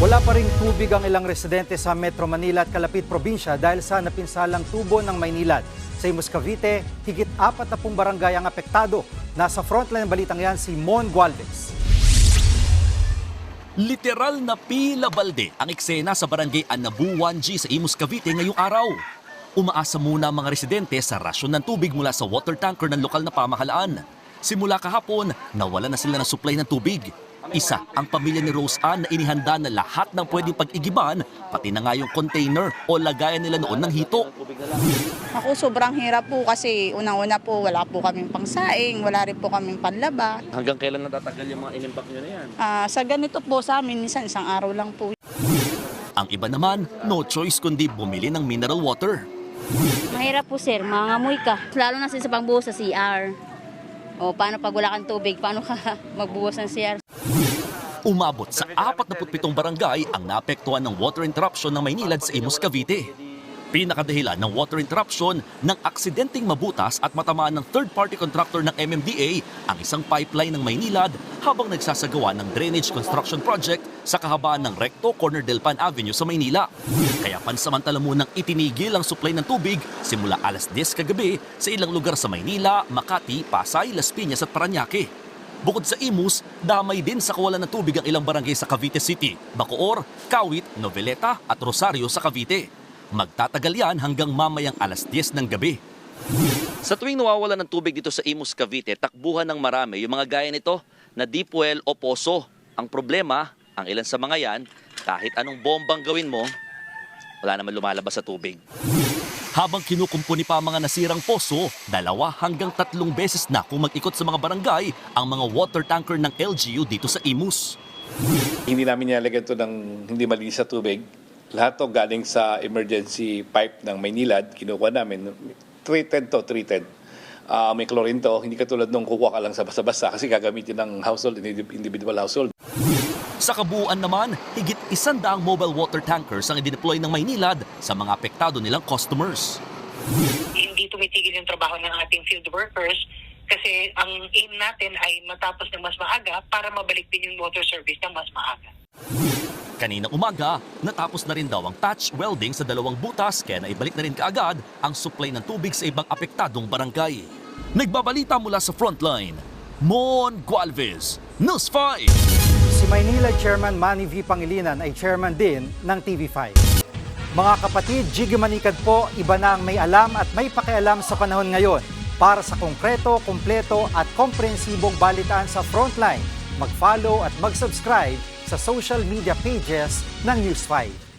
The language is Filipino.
Wala pa ring tubig ang ilang residente sa Metro Manila at Kalapit Probinsya dahil sa napinsalang tubo ng Maynilad. Sa Imus Cavite, higit apat na pong barangay ang apektado. Nasa frontline ng balitang yan si Mon Gualvez. Literal na pila balde ang eksena sa barangay Anabu 1G sa Imus Cavite ngayong araw. Umaasa muna ang mga residente sa rasyon ng tubig mula sa water tanker ng lokal na pamahalaan. Simula kahapon, nawala na sila ng supply ng tubig. Isa ang pamilya ni Rose Ann na inihanda na lahat ng pwedeng pag-igiban, pati na nga yung container o lagayan nila noon ng hito. Ako sobrang hirap po kasi unang-una po wala po kaming pangsaing, wala rin po kaming panlaba. Hanggang kailan natatagal yung mga inimpak nyo na yan? Ah, sa ganito po sa amin, minsan isang araw lang po. Ang iba naman, no choice kundi bumili ng mineral water. Mahirap po sir, mangamoy ka. Lalo na sa pangbuhos sa CR. O paano pag wala kang tubig, paano ka magbuhos ng CR? Umabot sa 47 barangay ang naapektuhan ng water interruption ng Maynilad sa Imus, Cavite. Pinakadahilan ng water interruption ng aksidenteng mabutas at matamaan ng third-party contractor ng MMDA ang isang pipeline ng Maynilad habang nagsasagawa ng drainage construction project sa kahabaan ng Recto Corner del Pan Avenue sa Maynila. Kaya pansamantala munang itinigil ang supply ng tubig simula alas 10 kagabi sa ilang lugar sa Maynila, Makati, Pasay, Las Piñas at Paranaque. Bukod sa Imus, damay din sa kawalan ng tubig ang ilang barangay sa Cavite City, Bacoor, Kawit, Noveleta at Rosario sa Cavite. Magtatagal yan hanggang mamayang alas 10 ng gabi. Sa tuwing nawawala ng tubig dito sa Imus, Cavite, takbuhan ng marami yung mga gaya nito na deep well o poso. Ang problema, ang ilan sa mga yan, kahit anong bombang gawin mo, wala naman lumalabas sa tubig. Habang kinukumpuni pa ang mga nasirang poso, dalawa hanggang tatlong beses na kung mag-ikot sa mga barangay ang mga water tanker ng LGU dito sa Imus. Hindi namin nilalagyan ito ng hindi malinis sa tubig. Lahat to galing sa emergency pipe ng Maynilad, kinukuha namin. Treated to, treated. Ah, may chlorine to, hindi katulad nung kukuha ka lang sa basa-basa kasi gagamitin ng household, indi- individual household. Sa kabuuan naman, higit isandaang mobile water tankers ang idineploy ng Maynilad sa mga apektado nilang customers. hindi tumitigil yung trabaho ng ating field workers kasi ang aim natin ay matapos ng mas maaga para mabalik din yung water service ng mas maaga. Kaninang umaga, natapos na rin daw ang patch welding sa dalawang butas kaya naibalik na rin kaagad ang supply ng tubig sa ibang apektadong barangay. Nagbabalita mula sa frontline, Mon Gualvez, News 5. Maynila Chairman Manny V. Pangilinan ay chairman din ng TV5. Mga kapatid, Jiggy Manikad po, iba na ang may alam at may pakialam sa panahon ngayon. Para sa konkreto, kumpleto at komprehensibong balitaan sa Frontline, mag-follow at mag-subscribe sa social media pages ng News 5.